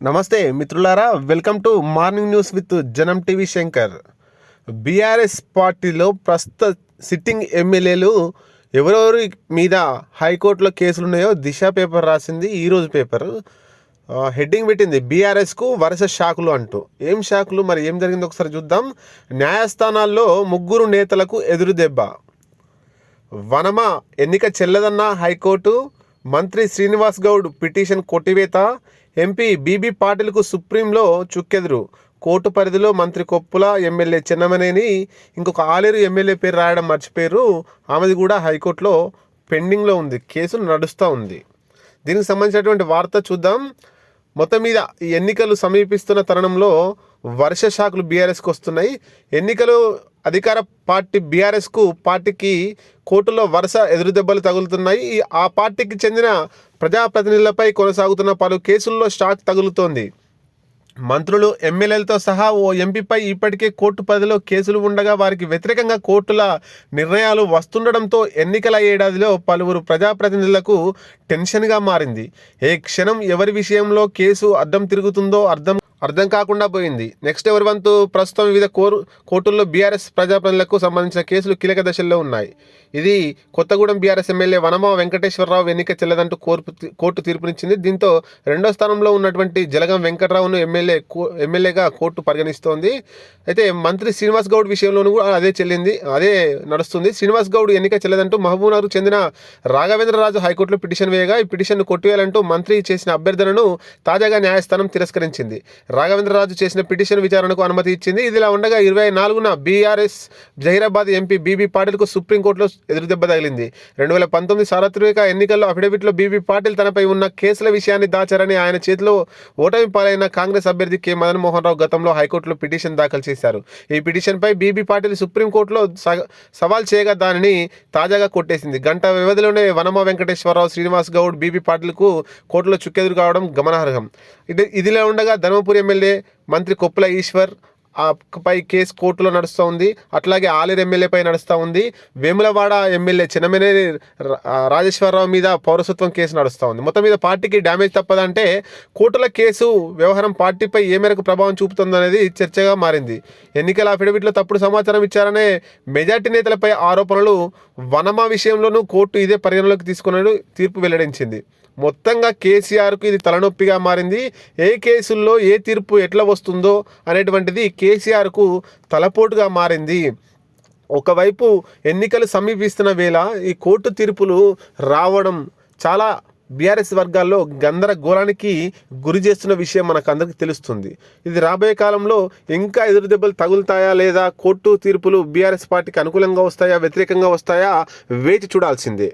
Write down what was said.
నమస్తే మిత్రులారా. Welcome to morning news with Janam TV Shankar. BRS పార్టీలో ప్రస్తుత సిట్టింగ్ ఎమ్మెల్యేలు ఎవరెవరి మీద హైకోర్టులో కేసులు ఉన్నాయో దిశ పేపర్ రాసింది ఈరోజు పేపర్. హెడ్డింగ్ పెట్టింది బీఆర్ఎస్కు వరుస షాకులు అంటూ. ఏం షాకులు? మరి ఏం జరిగిందో ఒకసారి చూద్దాం. న్యాయస్థానాల్లో ముగ్గురు నేతలకు ఎదురు దెబ్బ. వనమ ఎన్నిక చెల్లదన్న హైకోర్టు మంత్రి శ్రీనివాస్ గౌడ్ పిటిషన్ కొట్టివేత ఎంపీ బీబీ పాటిల్కు సుప్రీంలో చుక్కెదురు. కోర్టు పరిధిలో మంత్రి కొప్పుల ఎమ్మెల్యే చిన్నమనేని ఇంకొక ఆలేరు ఎమ్మెల్యే పేరు రాయడం మర్చిపోయారు ఆమెది కూడా హైకోర్టులో పెండింగ్లో ఉంది. కేసు నడుస్తూ ఉంది. దీనికి సంబంధించినటువంటి వార్త చూద్దాం. మొత్తం మీద ఈ ఎన్నికలు సమీపిస్తున్న తరుణంలో వర్ష షాకులు బీఆర్ఎస్కి వస్తున్నాయి. ఎన్నికలు అధికార పార్టీ బీఆర్ఎస్కు పార్టీకి కోర్టులో వరుస ఎదురుదెబ్బలు తగులుతున్నాయి. ఆ పార్టీకి చెందిన ప్రజాప్రతినిధులపై కొనసాగుతున్న పలు కేసుల్లో షాక్ తగులుతోంది. మంత్రులు ఎమ్మెల్యేలతో సహా ఓ ఎంపీపై ఇప్పటికే కోర్టు పరిధిలో కేసులు ఉండగా వారికి వ్యతిరేకంగా కోర్టుల నిర్ణయాలు వస్తుండడంతో ఎన్నికల ఏడాదిలో పలువురు ప్రజాప్రతినిధులకు టెన్షన్గా మారింది. ఏ క్షణం ఎవరి విషయంలో కేసు అడ్డం తిరుగుతుందో అర్థం అర్థం కాకుండా పోయింది. నెక్స్ట్ ఎవరి వంతు? ప్రస్తుతం వివిధ కోరు కోర్టుల్లో బీఆర్ఎస్ ప్రజాప్రతినిధులకు సంబంధించిన కేసులు కీలక దశల్లో ఉన్నాయి. ఇది కొత్తగూడెం బీఆర్ఎస్ ఎమ్మెల్యే వనమ వెంకటేశ్వరరావు ఎన్నిక చెల్లదంటూ కోర్పు కోర్టు తీర్పునిచ్చింది. దీంతో రెండో స్థానంలో ఉన్నటువంటి జలగం వెంకటరావును ఎమ్మెల్యే కో- ఎమ్మెల్యేగా కోర్టు పరిగణిస్తోంది. అయితే మంత్రి శ్రీనివాస్ గౌడ్ విషయంలోనూ కూడా అదే చెల్లింది అదే నడుస్తుంది. శ్రీనివాస్ గౌడ్ ఎన్నిక చెల్లదంటూ మహబూబ్నగర్కు చెందిన రాఘవేంద్రరాజు హైకోర్టులో పిటిషన్ వేయగా ఈ పిటిషన్ను కొట్టివేయాలంటూ మంత్రి చేసిన అభ్యర్థనను తాజాగా న్యాయస్థానం తిరస్కరించింది. రాఘవేంద్రరాజు చేసిన పిటిషన్ విచారణకు అనుమతి ఇచ్చింది. ఇదిలా ఉండగా ఇరవై నాలుగున బీఆర్ఎస్ జహీరాబాద్ ఎంపీ బీబీ పాటిల్కు సుప్రీంకోర్టులో ఎదురుదెబ్బ తగిలింది. రెండు వేల పంతొమ్మిది సార్వత్రిక ఎన్నికల్లో అఫిడవిట్లో బీబీ పాటిల్ తనపై ఉన్న కేసుల విషయాన్ని దాచారని ఆయన చేతిలో ఓటమి పాలైన కాంగ్రెస్ అభ్యర్థి కె. మదన్మోహన్ రావు గతంలో హైకోర్టులో పిటిషన్ దాఖలు చేశారు. ఈ పిటిషన్పై బీబీ పాటిల్ సుప్రీంకోర్టులో స- సవాల్ చేయగా దానిని తాజాగా కొట్టేసింది. గంట వ్యవధిలోనే వనమ వెంకటేశ్వరరావు శ్రీనివాస్ గౌడ్ బీబీ పాటిల్కు కోర్టులో చుక్కెదురు కావడం గమనార్హం. ఇది ఇదిలా ఉండగా ధర్మపురి ఎమ్మెల్యే మంత్రి కొప్పుల ఈశ్వర్ పై కేసు కోర్టులో నడుస్తూ ఉంది. అట్లాగే ఆలేరు ఎమ్మెల్యేపై నడుస్తూ ఉంది. వేములవాడ ఎమ్మెల్యే చిన్నమనేని రాజేశ్వరరావు మీద పౌరసత్వం కేసు నడుస్తూ ఉంది. మొత్తం మీద పార్టీకి డ్యామేజ్ తప్పదంటే కోర్టుల కేసు వ్యవహారం పార్టీపై ఏ మేరకు ప్రభావం చూపుతుందనేది చర్చగా మారింది. ఎన్నికల అఫిడవిట్లో తప్పుడు సమాచారం ఇచ్చారనే మెజార్టీ నేతలపై ఆరోపణలు వనమా విషయంలోనూ కోర్టు ఇదే పరిగణలోకి తీసుకున్నట్టు తీర్పు వెల్లడించింది. మొత్తంగా కేసీఆర్కు ఇది తలనొప్పిగా మారింది. ఏ కేసుల్లో ఏ తీర్పు ఎట్లా వస్తుందో అనేటువంటిది కేసీఆర్కు తలపోటుగా మారింది. ఒకవైపు ఎన్నికలు సమీపిస్తున్న వేళ ఈ కోర్టు తీర్పులు రావడం చాలా బీఆర్ఎస్ వర్గాల్లో గందరగోళానికి గురి చేస్తున్న విషయం మనకు అందరికీ తెలుస్తుంది. ఇది రాబోయే కాలంలో ఇంకా ఎదురు దెబ్బలు తగులుతాయా లేదా కోర్టు తీర్పులు బీఆర్ఎస్ పార్టీకి అనుకూలంగా వస్తాయా వ్యతిరేకంగా వస్తాయా వేచి చూడాల్సిందే.